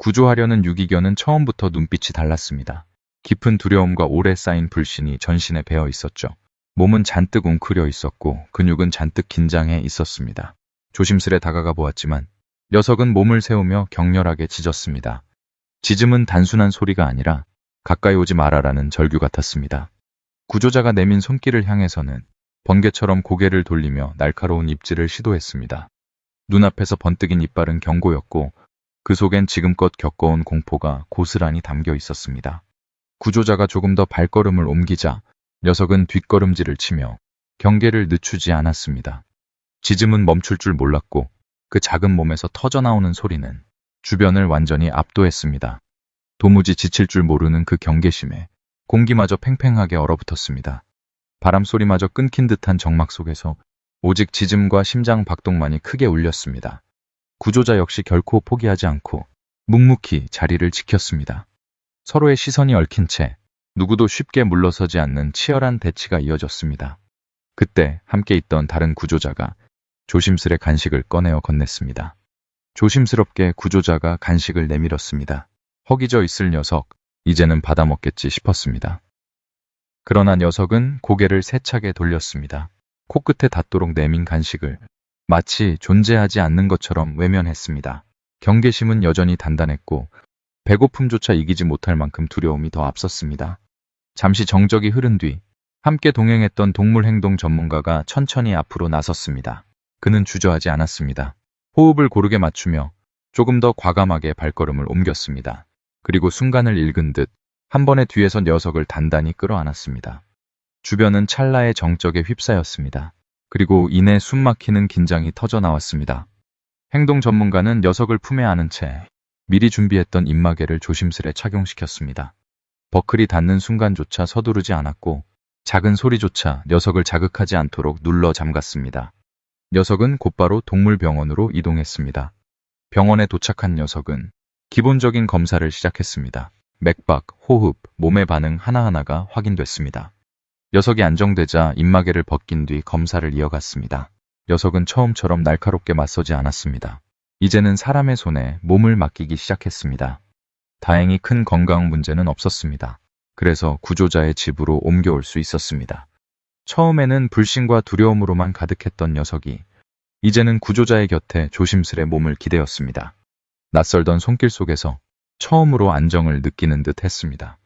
구조하려는 유기견은 처음부터 눈빛이 달랐습니다. 깊은 두려움과 오래 쌓인 불신이 전신에 배어 있었죠. 몸은 잔뜩 웅크려 있었고 근육은 잔뜩 긴장해 있었습니다. 조심스레 다가가 보았지만 녀석은 몸을 세우며 격렬하게 짖었습니다. 짖음은 단순한 소리가 아니라 가까이 오지 마라라는 절규 같았습니다. 구조자가 내민 손길을 향해서는 번개처럼 고개를 돌리며 날카로운 입질을 시도했습니다. 눈앞에서 번뜩인 이빨은 경고였고 그 속엔 지금껏 겪어온 공포가 고스란히 담겨 있었습니다. 구조자가 조금 더 발걸음을 옮기자 녀석은 뒷걸음질을 치며 경계를 늦추지 않았습니다. 짖음은 멈출 줄 몰랐고 그 작은 몸에서 터져나오는 소리는 주변을 완전히 압도했습니다. 도무지 지칠 줄 모르는 그 경계심에 공기마저 팽팽하게 얼어붙었습니다. 바람 소리마저 끊긴 듯한 정막 속에서 오직 짖음과 심장 박동만이 크게 울렸습니다. 구조자 역시 결코 포기하지 않고 묵묵히 자리를 지켰습니다. 서로의 시선이 얽힌 채 누구도 쉽게 물러서지 않는 치열한 대치가 이어졌습니다. 그때 함께 있던 다른 구조자가 조심스레 간식을 꺼내어 건넸습니다. 조심스럽게 구조자가 간식을 내밀었습니다. 허기져 있을 녀석, 이제는 받아먹겠지 싶었습니다. 그러나 녀석은 고개를 세차게 돌렸습니다. 코끝에 닿도록 내민 간식을 마치 존재하지 않는 것처럼 외면했습니다. 경계심은 여전히 단단했고 배고픔조차 이기지 못할 만큼 두려움이 더 앞섰습니다. 잠시 정적이 흐른 뒤 함께 동행했던 동물 행동 전문가가 천천히 앞으로 나섰습니다. 그는 주저하지 않았습니다. 호흡을 고르게 맞추며 조금 더 과감하게 발걸음을 옮겼습니다. 그리고 순간을 읽은 듯 한 번에 뒤에서 녀석을 단단히 끌어안았습니다. 주변은 찰나의 정적에 휩싸였습니다. 그리고 이내 숨막히는 긴장이 터져 나왔습니다. 행동 전문가는 녀석을 품에 안은 채 미리 준비했던 입마개를 조심스레 착용시켰습니다. 버클이 닿는 순간조차 서두르지 않았고 작은 소리조차 녀석을 자극하지 않도록 눌러 잠갔습니다. 녀석은 곧바로 동물병원으로 이동했습니다. 병원에 도착한 녀석은 기본적인 검사를 시작했습니다. 맥박, 호흡, 몸의 반응 하나하나가 확인됐습니다. 녀석이 안정되자 입마개를 벗긴 뒤 검사를 이어갔습니다. 녀석은 처음처럼 날카롭게 맞서지 않았습니다. 이제는 사람의 손에 몸을 맡기기 시작했습니다. 다행히 큰 건강 문제는 없었습니다. 그래서 구조자의 집으로 옮겨올 수 있었습니다. 처음에는 불신과 두려움으로만 가득했던 녀석이 이제는 구조자의 곁에 조심스레 몸을 기대었습니다. 낯설던 손길 속에서 처음으로 안정을 느끼는 듯 했습니다.